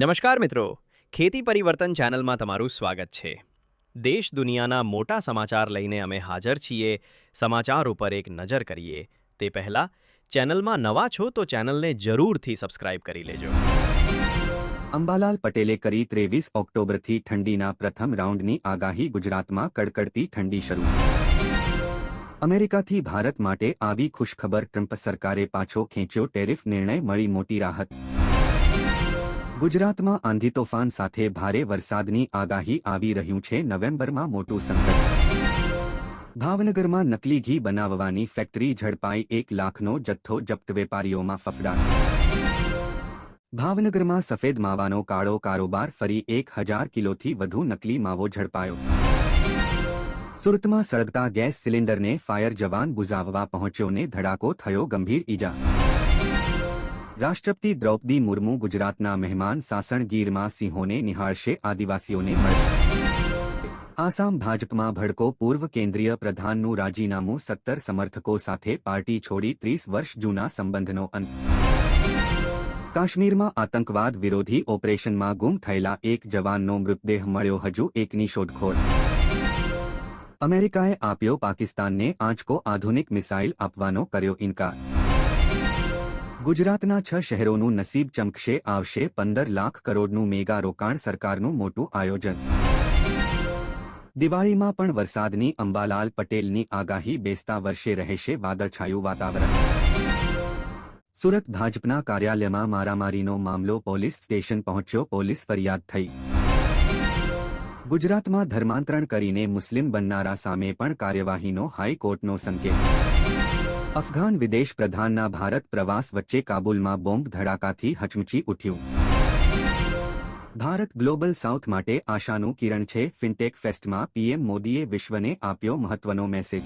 નમસ્કાર મિત્રો. ખેતી પરિવર્તન ચેનલમાં તમારું સ્વાગત છે. દેશ દુનિયાના મોટા સમાચાર લઈને અમે હાજર છીએ, સમાચાર ઉપર એક નજર કરીએ. તે પહેલાં, ચેનલમાં નવા છો તો ચેનલને જરૂરથી સબસ્ક્રાઇબ કરી લેજો. અંબાલાલ પટેલે કરી ત્રેવીસ ઓક્ટોબરથી ઠંડીના પ્રથમ રાઉન્ડની આગાહી ગુજરાતમાં કડકડતી ઠંડી શરૂ. અમેરિકાથી ભારત માટે આવી ખુશખબર, ટ્રમ્પ સરકારે પાછો ખેંચ્યો ટેરિફ નિર્ણય, મળી મોટી રાહત. ગુજરાતમાં આંધી તોફાન સાથે ભારે વરસાદની આગાહી આવી રહ્યું છે. નવેમ્બરમાં મોટું સંકટ. ભાવનગરમાં નકલી ઘી બનાવવાની ફેક્ટરી ઝડપાઈ એક લાખનો જથ્થો જપ્ત વેપારીઓમાં ફફડાટ. ભાવનગરમાં સફેદ માવાનો કાળો કારોબાર ફરી એક હજાર કિલોથી વધુ નકલી માવો ઝડપાયો. સુરતમાં સળગતા ગેસ સિલિન્ડરને ફાયર જવાન બુઝાવવા પહોંચ્યોને ધડાકો થયો ગંભીર ઈજા. રાષ્ટ્રપતિ દ્રૌપદી મુર્મુ ગુજરાતના મહેમાન સાસણ ગીરમાં સિંહોને નિહાળશે આદિવાસીઓને મળશે. આસામ ભાજપમાં ભડકો, પૂર્વ કેન્દ્રીય પ્રધાનનું રાજીનામું સત્તર સમર્થકો સાથે પાર્ટી છોડી ત્રીસ વર્ષ જૂના સંબંધનો અંત. કાશ્મીરમાં આતંકવાદ વિરોધી ઓપરેશનમાં ગુમ થયેલા એક જવાનનો મૃતદેહ મળ્યો હજુ એકની શોધખોળ અમેરિકાએ આપ્યો પાકિસ્તાનને આંચકો આધુનિક મિસાઇલ આપવાનો કર્યો ઇનકાર. ગુજરાતના છ શહેરોનું નસીબ ચમકશે, આવશે પંદર લાખ કરોડનું મેગા રોકાણ સરકારનું મોટું આયોજન. દિવાળીમાં પણ વરસાદની અંબાલાલ પટેલની આગાહી બેસતા વર્ષે રહેશે વાદળછાયું વાતાવરણ. સુરત ભાજપના કાર્યાલયમાં મારામારીનો મામલો પોલીસ સ્ટેશન પહોંચ્યો, પોલીસ ફરિયાદ થઈ. ગુજરાતમાં ધર્માંતરણ કરીને મુસ્લિમ બનનારા સામે પણ કાર્યવાહીનો હાઈકોર્ટનો સંકેત. અફઘાન વિદેશ પ્રધાનના ભારત પ્રવાસ વચ્ચે કાબુલમાં બોમ્બ ધડાકાથી હચમચી ઉઠ્યું. ભારત ગ્લોબલ સાઉથ માટે આશાનું કિરણ છે ફિનટેક ફેસ્ટમાં પીએમ મોદીએ વિશ્વને આપ્યો મહત્વનો મેસેજ.